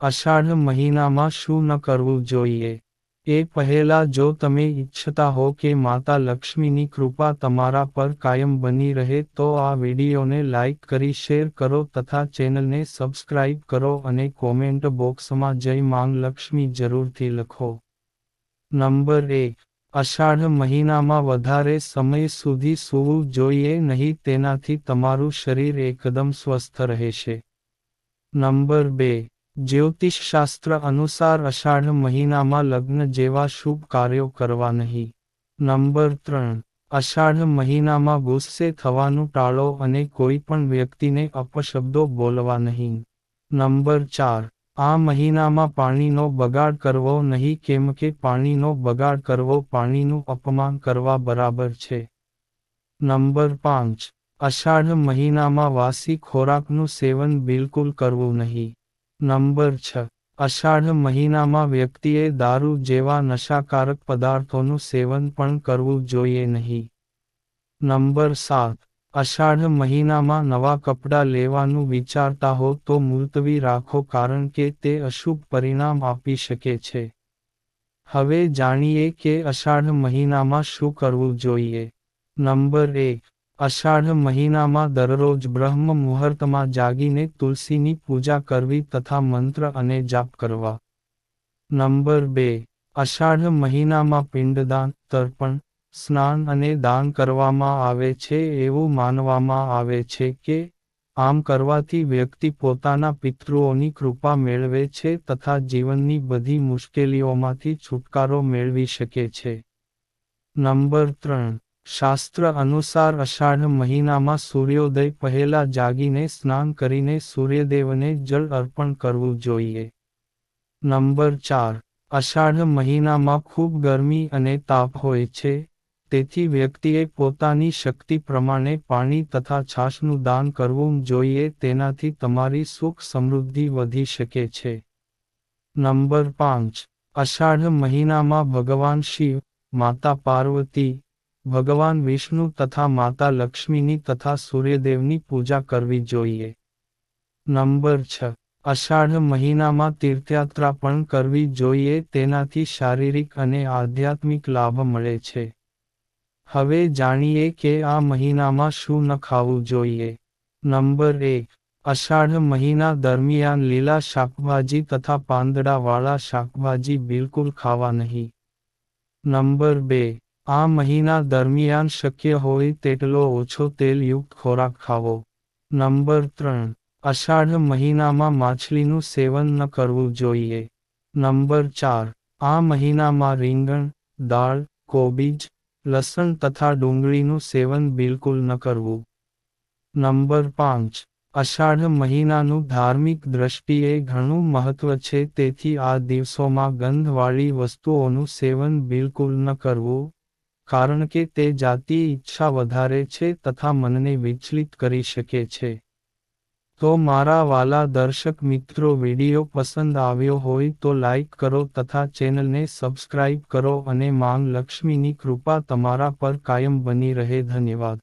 અષાઢ મહિનામાં શું ન કરવું જોઈએ? એ પહેલા જો તમે ઈચ્છતા હો કે માતા લક્ષ્મીની કૃપા તમારા પર કાયમ બની રહે તો આ વિડીયોને લાઇક કરી શેર કરો તથા ચેનલને સબસ્ક્રાઇબ કરો અને કોમેન્ટ બોક્સમાં જય માંગ લક્ષ્મી જરૂરથી લખો. નંબર એક. અષાઢ મહિનામાં વધારે સમય સુધી સૂવું જોઈએ નહીં તેનાથી તમારું શરીર એકદમ સ્વસ્થ રહેશે. નંબર બે. જ્યોતિષશાસ્ત્ર અનુસાર અષાઢ મહિનામાં લગ્ન જેવા શુભ કાર્યો કરવા નહીં. નંબર ત્રણ. અષાઢ મહિનામાં ગુસ્સે થવાનું ટાળો અને કોઈ પણ વ્યક્તિને અપશબ્દો બોલવા નહીં. નંબર ચાર. આ મહિનામાં પાણીનો બગાડ કરવો નહીં કેમ કે પાણીનો બગાડ કરવો પાણીનું અપમાન કરવા બરાબર છે. નંબર પાંચ. અષાઢ મહિનામાં વાસી ખોરાકનું સેવન બિલકુલ કરવું નહીં. નંબર છ. અષાઢ મહિનામાં વ્યક્તિએ દારૂ જેવા નશાકારક પદાર્થોનું સેવન પણ કરવું જોઈએ નહીં. નંબર સાત. અષાઢ મહિનામાં નવા કપડાં લેવાનું વિચારતા હો તો મુલતવી રાખો કારણ કે તે અશુભ પરિણામ આપી શકે છે. હવે જાણીએ કે અષાઢ મહિનામાં શું કરવું જોઈએ. નંબર એક. અષાઢ મહિનામાં દરરોજ બ્રહ્મ મુહૂર્તમાં જાગીને તુલસીની પૂજા કરવી તથા મંત્ર અને જાપ કરવા. નંબર બે. અષાઢ મહિનામાં પિંડદાન, તર્પણ, સ્નાન અને દાન કરવામાં આવે છે એવું માનવામાં આવે છે કે, આમ કરવાથી વ્યક્તિ પોતાના પિતૃઓની કૃપા મેળવે છે તથા જીવનની બધી મુશ્કેલીઓમાંથી છુટકારો મેળવી શકે છે. નંબર ત્રણ. શાસ્ત્ર અનુસાર અષાઢ મહિનામાં સૂર્યોદય પહેલા જાગીને સ્નાન કરીને સૂર્યદેવને જળ અર્પણ કરવું જોઈએ. નંબર ચાર. અષાઢ મહિનામાં ખૂબ ગરમી અને તાપ હોય છે, તેથી વ્યક્તિએ પોતાની શક્તિ પ્રમાણે પાણી તથા છાશનું દાન કરવું જોઈએ, તેનાથી તમારી સુખ સમૃદ્ધિ વધી શકે છે. નંબર પાંચ. અષાઢ મહિનામાં ભગવાન શિવ, માતા પાર્વતી ભગવાન વિષ્ણુ તથા માતા લક્ષ્મીની તથા સૂર્યદેવની પૂજા કરવી જોઈએ. નંબર છ. અષાઢ મહિનામાં તીર્થયાત્રા પણ કરવી જોઈએ, તેનાથી શારીરિક અને આધ્યાત્મિક લાભ મળે છે. હવે જાણીએ કે આ મહિનામાં શું ન ખાવું જોઈએ. નંબર એક. અષાઢ મહિના દરમિયાન લીલા શાકભાજી તથા પાંદડાવાળા શાકભાજી બિલકુલ ખાવા નહીં. નંબર બે. આ મહિના દરમિયાન શક્ય હોય તેટલો ઓછો તેલયુક્ત ખોરાક ખાવો. નંબર ત્રણ, અષાઢ મહિનામાં માછલીનું સેવન ન કરવું જોઈએ. નંબર ચાર, આ મહિનામાં રીંગણ, દાળ, કોબીજ, લસણ તથા ડુંગળીનું સેવન બિલકુલ ન કરવું. નંબર પાંચ, અષાઢ મહિનાનું ધાર્મિક દ્રષ્ટિએ ઘણું મહત્વ છે તેથી આ દિવસોમાં ગંધવાળી વસ્તુઓનું સેવન બિલકુલ ન કરવું. કારણ કે તે જાતિ ઈચ્છા વધારે છે તથા મનને વિચલિત કરી શકે છે. તો મારા વાલા દર્શક મિત્રો, વિડિયો પસંદ આવ્યો હોય તો લાઈક કરો તથા ચેનલને સબસ્ક્રાઇબ કરો અને માંગ લક્ષ્મીની કૃપા તમારા પર કાયમ બની રહે. ધન્યવાદ.